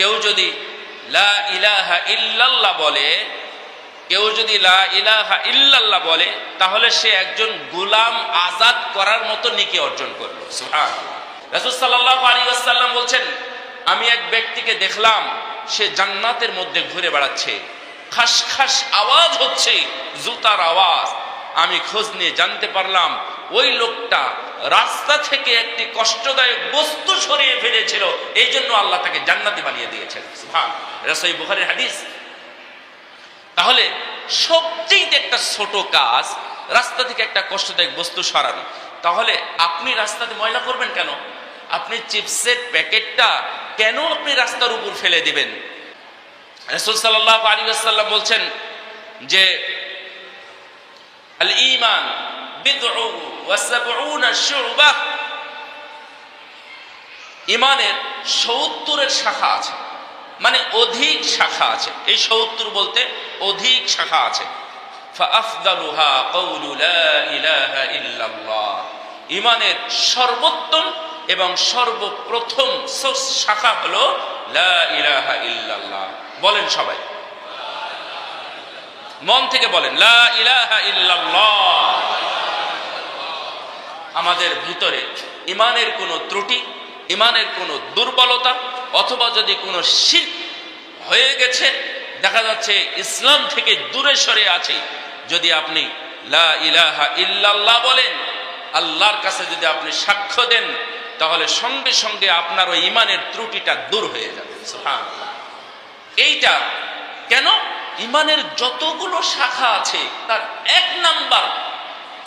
কেউ যদি লা ইলাহা ইল্লাল্লাহ বলে, কেউ যদি লা ইলাহা ইল্লাল্লাহ বলে, তাহলে সে একজন গুলাম আজাদ করার মতো নিকে অর্জন করল। রাসূল সাল্লাল্লাহু আলাইহি ওয়াসাল্লাম বলছেন, আমি এক ব্যক্তিকে দেখলাম, সে জান্নাতের মধ্যে ঘুরে বেড়াচ্ছে। খাস খাস আওয়াজ হচ্ছে জুতার আওয়াজ। আমি খোঁজ নিয়ে জানতে পারলাম, ওই লোকটা রাস্তা থেকে একটি কষ্টদায়ক বস্তু সরিয়ে ফেলেছিল, এই জন্য আল্লাহ তাকে জান্নাতি বানিয়ে দিয়েছেন। রাসূল বুখারীর হাদিস। তাহলে সবচেয়ে একটা ছোট কাজ, রাস্তা থেকে একটা কষ্টদায়ক বস্তু সরানো। তাহলে আপনি রাস্তাতে ময়লা করবেন কেন? আপনি চিপসের প্যাকেটটা কেন আপনি রাস্তার উপর ফেলে দিবেন? রসুল সাল্লাহ আলী আসাল্লাম বলছেন যে আল ইমান শুবা ইমানের সত্তরের শাখা আছে। মানে অধিক শাখা আছে। এই সত্তর বলতে অধিক শাখা আছে। ইমানের সর্বোত্তম এবং সর্বপ্রথম শাখা হল ইলাহা বলেন সবাই। মন থেকে বলেন, লা ইলাহা ইল্লাল্লাহ। আমাদের ভিতরে ইমানের কোনো ত্রুটি, ইমানের কোনো দুর্বলতা অথবা যদি কোনো শির হয়ে গেছে, দেখা যাচ্ছে ইসলাম থেকে দূরে সরে আছে। যদি আপনি লা ইলাহা ইল্লাল্লাহ বলেন, আল্লাহর কাছে যদি আপনি সাক্ষ্য দেন, তাহলে সঙ্গে সঙ্গে আপনার ওই ইমানের ত্রুটিটা দূর হয়ে যাবে। এইটা কেন? ইমানের যতগুলো শাখা আছে, তার এক নাম্বার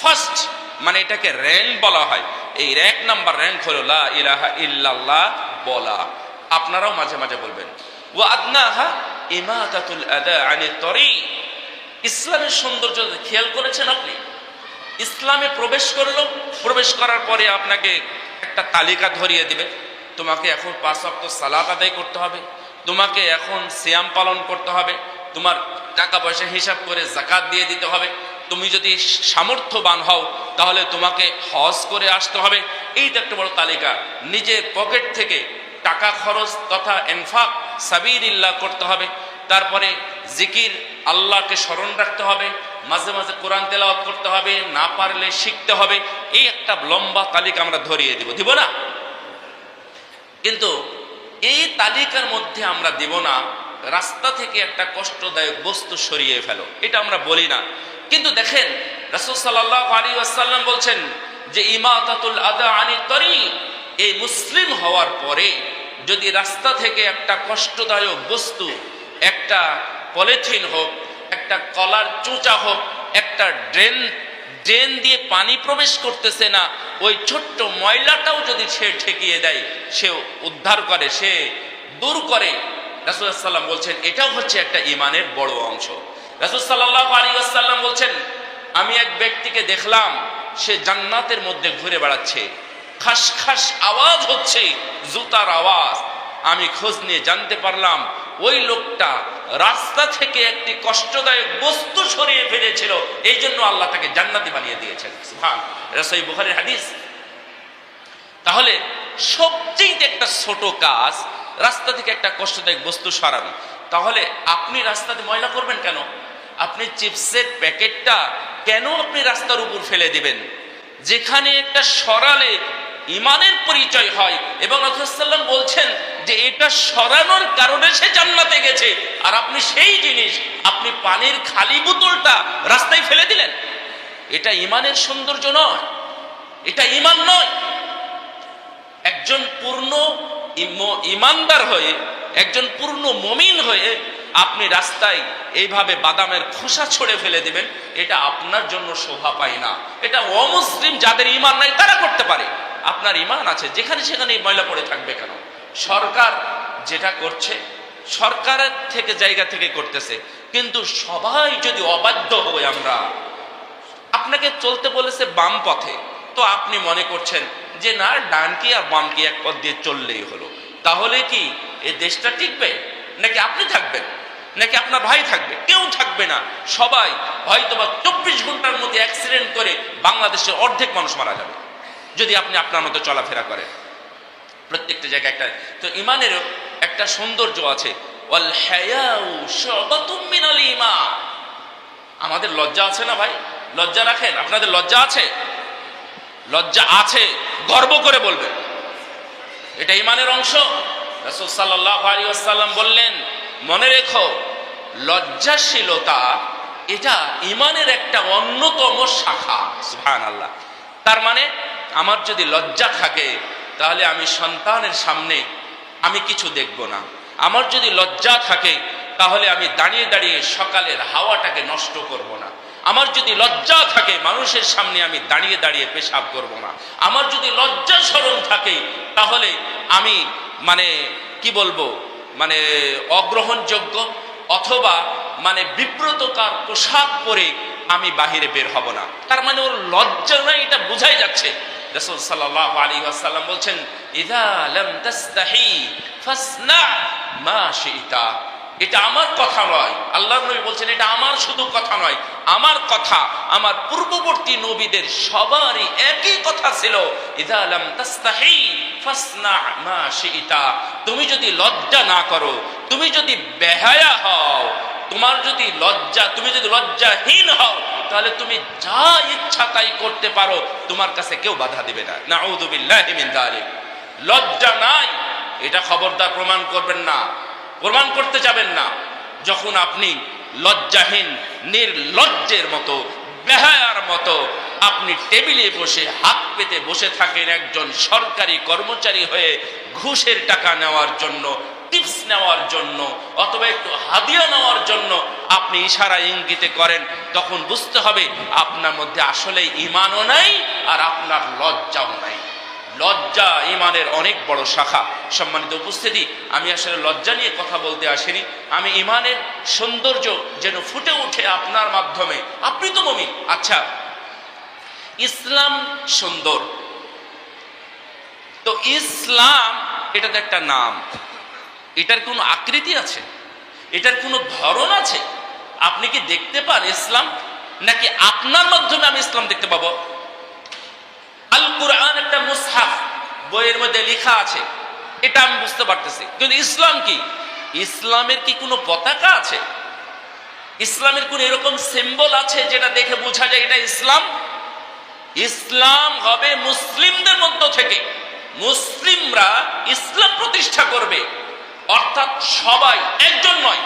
ফার্স্ট মানে এটাকে র্যাঙ্ক বলা হয়। এই র্যাঙ্ক নাম্বার র্যাঙ্ক হলো লা ইলাহা ইল্লাল্লাহ বলা। আপনারাও মাঝে মাঝে বলবেন, ওয়া আদনাহা ইমাতাতুল আদা আনি তরি। ইসলামের সৌন্দর্য খেয়াল করেছেন আপনি? ইসলামে প্রবেশ করল, প্রবেশ করার পরে আপনাকে একটা তালিকা ধরিয়ে দিবে। তোমাকে এখন পাঁচ অক্ট সালাত আদায় করতে হবে। তোমাকে এখন সিয়াম পালন করতে হবে। তোমার টাকা পয়সা হিসাব করে জাকাত দিয়ে দিতে হবে। তুমি যদি সামর্থ্যবান হও, তাহলে তোমাকে হজ করে আসতে হবে। এই তো একটা বড় তালিকা। নিজের পকেট থেকে টাকা খরচ তথা এনফাক সাবিরিল্লাহ করতে হবে। তারপরে জিকির আল্লাহকে স্মরণ রাখতে হবে। মাঝে মাঝে কোরআন তেলাওয়াত করতে হবে। না পারলে শিখতে হবে। এই একটা লম্বা তালিকা আমরা ধরিয়ে দিব। দিব না? কিন্তু এই তালিকার মধ্যে আমরা দিব না রাস্তা থেকে একটা কষ্টদায়ক বস্তু সরিয়ে ফেলো। এটা আমরা বলি না। কিন্তু দেখেন, রাসূল আলাইহি ওয়াসাল্লাম বলছেন যে, ইমাতাতুল আদা আনি তরি এই মুসলিম হওয়ার পরে যদি রাস্তা থেকে একটা কষ্টদায়ক বস্তু, একটা পলিথিন হোক, একটা কলার চুচা হোক, একটা ড্রেন ড্রেন দিয়ে পানি প্রবেশ করতেছে না, ওই ছোট্ট ময়লাটাও যদি সে ঠেকিয়ে দেয় সে উদ্ধার করে, সে দূর করে রাসুলাম বলছেন, এটাও হচ্ছে একটা ইমানের বড় অংশ। রাসুল সাল্লাহ আলী আসাল্লাম বলছেন, আমি এক ব্যক্তিকে দেখলাম, সে জান্নাতের মধ্যে ঘুরে বেড়াচ্ছে। খাস খাস আওয়াজ হচ্ছে জুতার আওয়াজ। আমি খোঁজ নিয়ে জানতে পারলাম, ওই লোকটা রাস্তা থেকে একটি কষ্টদায়ক বস্তু সরিয়ে ফেলেছিল। এই জন্য আল্লাহ তাকে জান্নাতি বানিয়ে দিয়েছেন। সুবহান রসই বুখারীর হাদিস। তাহলে সবচেয়ে একটা ছোট কাজ রাস্তা থেকে একটা কষ্টদায়ক বস্তু সরানো। তাহলে আপনি রাস্তাতে ময়লা করবেন কেন? আপনি চিপসের প্যাকেটটা কেন আপনি রাস্তার উপর ফেলে দিবেন? যেখানে একটা সরালে ইমানের পরিচয় হয় এবং রসুলাম বলছেন যে এটা সরানোর কারণে সে জান্নাতে গেছে। আর আপনি সেই জিনিস, আপনি পানির খালি বোতলটা রাস্তায় ফেলে দিলেন। এটা ইমানের সৌন্দর্য নয়, এটা ইমান নয়। একজন পূর্ণ ইমানদার হয়ে, একজন পূর্ণ মমিন হয়ে আপনি রাস্তায় এইভাবে বাদামের খোসা ছড়ে ফেলে দিবেন, এটা আপনার জন্য শোভা পায় না। এটা অমুসলিম যাদের ইমান নাই, তারা করতে পারে। আপনার ইমান আছে, যেখানে সেখানে ময়লা পড়ে থাকবে কেন? সরকার যেটা করছে, সরকারের থেকে জায়গা থেকে করতেছে। কিন্তু সবাই যদি অবাধ্য হই আমরা, আপনাকে চলতে বলেছে বাম পথে, তো আপনি মনে করছেন যে না, ডান কি আর বাম কি এক পথ দিয়ে চললেই হলো। তাহলে কি এ দেশটা টিকবে? নাকি আপনি থাকবেন? নাকি আপনার ভাই থাকবে? কেউ থাকবে না। সবাই হয়তো বা চব্বিশ ঘণ্টার মধ্যে অ্যাক্সিডেন্ট করে বাংলাদেশের অর্ধেক মানুষ মারা যাবে, যদি আপনি আপনার মতো চলাফেরা করেন। প্রত্যেকটা জায়গায় একটা তো ইমানেরও একটা সৌন্দর্য আছে। আমাদের লজ্জা আছে না ভাই? লজ্জা রাখেন? আপনাদের লজ্জা আছে? লজ্জা আছে, গর্ব করে বলবেন এটা ইমানের অংশ। রাসূল সাল্লাল্লাহু আলাইহি ওয়াসাল্লাম বললেন, মনে রেখো, লজ্জাশীলতা এটা ইমানের একটা অন্যতম শাখা। সুবহানাল্লাহ। তার মানে আমার যদি লজ্জা থাকে, তাহলে আমি সন্তানের সামনে আমি কিছু দেখব না। আমার যদি লজ্জা থাকে, তাহলে আমি দাঁড়িয়ে দাঁড়িয়ে সকালের হাওয়াটাকে নষ্ট করব না। আমার যদি লজ্জা থাকে, মানুষের সামনে আমি দাঁড়িয়ে দাঁড়িয়ে পেশাব করব না। আমার যদি লজ্জা স্মরণ থাকে, তাহলে আমি মানে কি বলব মানে অগ্রহণযোগ্য অথবা মানে বিব্রতকার পোশাক পরে আমি বাহিরে বের হব না। তার মানে ওর লজ্জা নাই, এটা বোঝাই যাচ্ছে। রসুল সাল্লাল্লাহু আলাইহি ওয়াসাল্লাম বলছেন, ইদা লাম তাস্তাহি, ফাসনা মা শিতা। এটা আমার কথা নয়। আল্লাহ নবী বলছেন, এটা আমার শুধু কথা নয়। আমার কথা, আমার পূর্ববর্তী নবীদের সবারই একই কথা ছিল। তুমি যদি লজ্জা না করো, তুমি যদি বেহায়া হও, তোমার যদি লজ্জা, তুমি যদি লজ্জাহীন হও, তাহলে তুমি যা ইচ্ছা তাই করতে পারো, তোমার কাছে কেউ বাধা দিবে না। নাউযুবিল্লাহি যালিক। লজ্জা নাই, এটা খবরদার প্রমাণ করবেন না। প্রমাণ করতে যাবেন না। যখন আপনি লজ্জাহীন, নির্লজ্জের মতো, বেহায়ার মতো আপনি টেবিলে বসে, হাত পেতে বসে থাকেন একজন সরকারি কর্মচারী হয়ে ঘুষের টাকা নেওয়ার জন্য, টিপস নেওয়ার জন্য, অথবা একটু হাদিয়া নেওয়ার জন্য আপনি ইশারা ইঙ্গিতে করেন, তখন বুঝতে হবে আপনার মধ্যে আসলে ইমানও নাই আর আপনার লজ্জাও নাই। লজ্জা ইমানের অনেক বড় শাখা। সম্মানিত উপস্থিতি, আমি আসলে লজ্জা নিয়ে কথা বলতে আসিনি। আমি ইমানের সৌন্দর্য যেন ফুটে ওঠে আপনার মাধ্যমে। আপনি তো মমিন। আচ্ছা ইসলাম সুন্দর। তো ইসলাম এটা তো একটা নাম। এটার কোনো আকৃতি আছে? এটার কোনো ধরন আছে? আপনি কি দেখতে পান ইসলাম? নাকি আপনার মাধ্যমে আমি ইসলাম দেখতে পাবো? আল কোরআন একটা মুসহাফ, বইয়ের মধ্যে লেখা আছে। এটা আমি বুঝতে পারতেছি। কিন্তু ইসলাম কি? ইসলামের কি কোনো পতাকা আছে? ইসলামের কোন এরকম সিম্বল আছে যেটা দেখে বোঝা যায় এটা ইসলাম? ইসলাম হবে মুসলিমদের মধ্য থেকে। মুসলিমরা ইসলাম প্রতিষ্ঠা করবে। অর্থাৎ সবাই একজন নয়।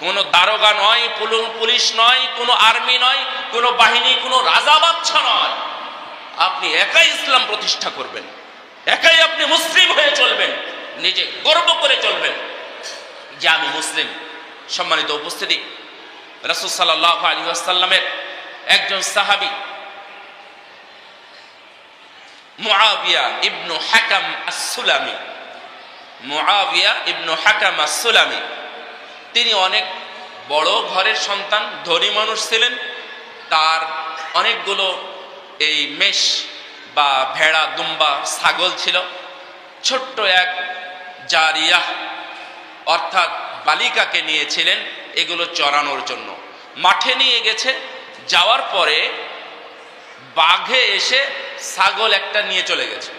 কোনো দারোগা নয়, পুলু- পুলিশ নয়, কোনো আর্মি নয়, কোনো বাহিনী, কোনো রাজা বাচ্চা নয়। আপনি একাই ইসলাম প্রতিষ্ঠা করবেন। একাই আপনি মুসলিম হয়ে চলবেন। নিজে গর্ব করে চলবেন। যে আমি মুসলিম। সম্মানিত উপস্থিতি, রাসুল সাল্লাহ আলী আসাল্লামের একজন সাহাবি, মুআবিয়া ইবনু হাকাম আসুলামি মুআবিয়া ইবনু হাকাম আসুলামি তিনি অনেক বড় ঘরের সন্তান, ধনী মানুষ ছিলেন। তার অনেকগুলো এই মেষ বা ভেড়া, দুম্বা, ছাগল ছিল। ছোট্ট এক জারিয়া অর্থাৎ বালিকাকে নিয়েছিলেন এগুলো চড়ানোর জন্য। মাঠে নিয়ে গেছে, যাওয়ার পরে বাঘে এসে ছাগল একটা নিয়ে চলে গেছে।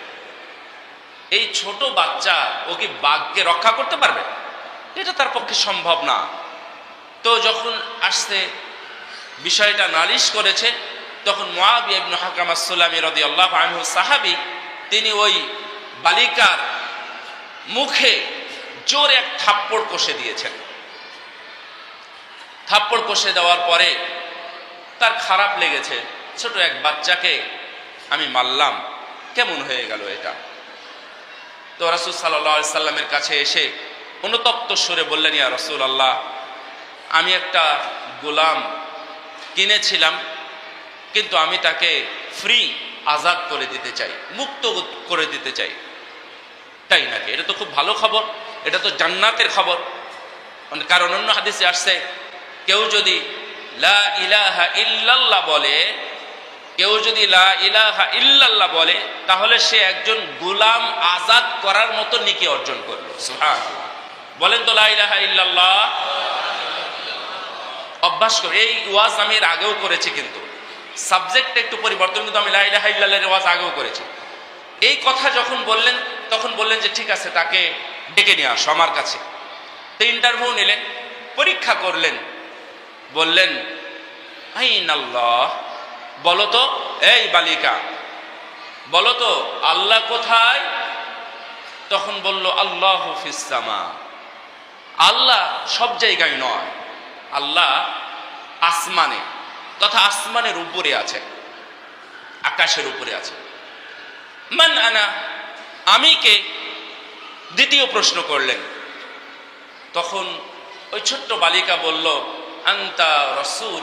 এই ছোট বাচ্চা ও কি বাঘকে রক্ষা করতে পারবে? এটা তার পক্ষে সম্ভব না। তো যখন আসতে বিষয়টা নালিশ করেছে তখন মুআবিয়া ইবনে রাদিয়াল্লাহু আনহু সাহাবী, তিনি ওই বালিকার মুখে জোরে এক থাপ্পড় কষে দিয়েছেন। থাপ্পড় কষে দেওয়ার পরে তার খারাপ লেগেছে। ছোট এক বাচ্চাকে আমি মারলাম। কেমন হয়ে গেল এটা? তো রাসুল সাল্লাহ সাল্লামের কাছে এসে অনুতপ্ত সুরে বললেন, ইয়া রসুল আল্লাহ আমি একটা গোলাম কিনেছিলাম কিন্তু আমি তাকে ফ্রি আজাদ করে দিতে চাই, মুক্ত করে দিতে চাই। তাই নাকি? এটা তো খুব ভালো খবর, এটা তো জান্নাতের খবর। মানে কারণ অন্য হাদিসে আসছে, কেউ যদি লা ইলাহা ইল্লাল্লাহ বলে, কেউ যদি লা ইলাহা ইল্লাল্লাহ বলে, তাহলে সে একজন গোলাম আজাদ করার মতো নিকে অর্জন করল। বলেন তো লা ইলাহা ইল্লাল্লাহ। অভ্যাস করে, এই ওয়াজ আমি এর আগেও করেছি কিন্তু। সাবজেক্ট একটু পরিবর্তন, কিন্তু আমি লা ইলাহা ইল্লাল্লাহর ওয়াজ আগেও করেছি। এই কথা যখন বললেন, তখন বললেন যে, ঠিক আছে, তাকে ডেকে নিয়ে আসো আমার কাছে। তো ইন্টারভিউ নিলেন, পরীক্ষা করলেন। বললেন আইন আল্লাহ বলো তো, এই বালিকা, বলো তো, আল্লাহ কোথায়? তখন বলল, আল্লাহ ফিসামা আল্লাহ সব জায়গায় নয়, আল্লাহ আসমানে। তথা আসমানের উপরে আছে, আকাশের উপরে আছে। মান আনা, আমি কে? দ্বিতীয় প্রশ্ন করলেন। তখন ওই ছোট্ট বালিকা বলল, আন্তা রসুল।